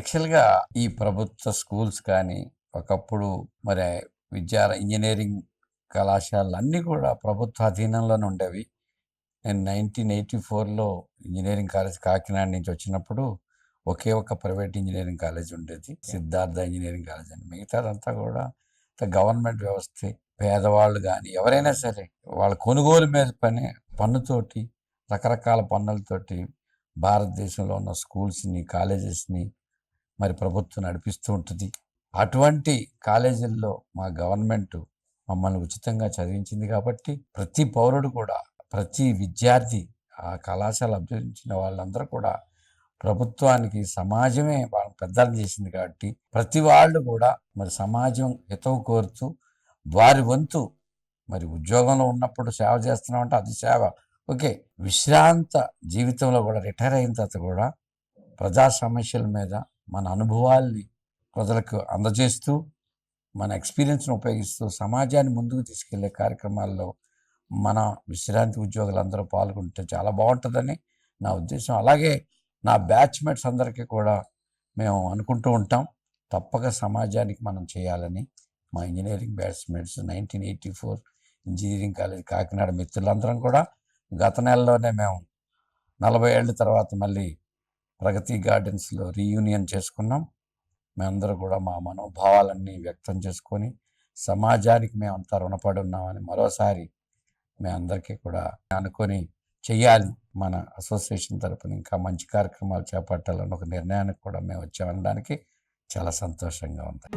యాక్చువల్గా ఈ ప్రభుత్వ స్కూల్స్ కానీ ఒకప్పుడు మరి విద్యా ఇంజనీరింగ్ కళాశాలలు అన్నీ కూడా ప్రభుత్వ అధీనంలోనే ఉండేవి. నేను నైన్టీన్ ఎయిటీ ఫోర్లో ఇంజనీరింగ్ కాలేజ్ కాకినాడ నుంచి వచ్చినప్పుడు ఒకే ఒక ప్రైవేట్ ఇంజనీరింగ్ కాలేజ్ ఉండేది. సిద్ధార్థ ఇంజనీరింగ్ కాలేజ్ అని. మిగతాదంతా కూడా గవర్నమెంట్ వ్యవస్థ. పేదవాళ్ళు కానీ ఎవరైనా సరే వాళ్ళ కొనుగోలు మీద పని పన్నుతోటి రకరకాల పన్నులతోటి భారతదేశంలో ఉన్న స్కూల్స్ని కాలేజెస్ని మరి ప్రభుత్వం నడిపిస్తూ ఉంటుంది. అటువంటి కాలేజీల్లో మా గవర్నమెంట్ మమ్మల్ని ఉచితంగా చదివించింది కాబట్టి ప్రతి పౌరుడు కూడా ప్రతి విద్యార్థి ఆ కళాశాల అభ్యసించిన వాళ్ళందరూ కూడా ప్రభుత్వానికి సమాజమే వాళ్ళని పెద్దలు చేసింది కాబట్టి ప్రతి వాళ్ళు కూడా మరి సమాజం హితవు కోరుతూ వారి వంతు మరి ఉద్యోగంలో ఉన్నప్పుడు సేవ చేస్తున్నామంటే అది సేవ. ఓకే విశ్రాంత జీవితంలో కూడా రిటైర్ అయిన తర్వాత కూడా ప్రజా సమస్యల మీద మన అనుభవాల్ని ప్రజలకు అందజేస్తూ మన ఎక్స్పీరియన్స్ను ఉపయోగిస్తూ సమాజాన్ని ముందుకు తీసుకెళ్ళే కార్యక్రమాల్లో మన విశ్రాంతి ఉద్యోగులందరూ పాల్గొంటే చాలా బాగుంటుందని నా ఉద్దేశం. అలాగే నా బ్యాచ్మేట్స్ అందరికీ కూడా మేము అనుకుంటూ ఉంటాం తప్పక సమాజానికి మనం చేయాలని. మా engineering batchmates nineteen eighty four engineering college Kakinada మిత్రులందరం కూడా గత నెలలోనే మేము నలభై ఏళ్ళ తర్వాత మళ్ళీ ప్రగతి గార్డెన్స్లో రీయూనియన్ చేసుకున్నాం. మేమందరూ కూడా మా మనోభావాలన్నీ వ్యక్తం చేసుకొని సమాజానికి మేమంతా రుణపడి ఉన్నామని మరోసారి మీ అందరికీ కూడా అనుకొని చెయ్యాలి మన అసోసియేషన్ తరపున ఇంకా మంచి కార్యక్రమాలు చేపట్టాలని ఒక నిర్ణయానికి కూడా మేము వచ్చామనడానికి చాలా సంతోషంగా ఉంది.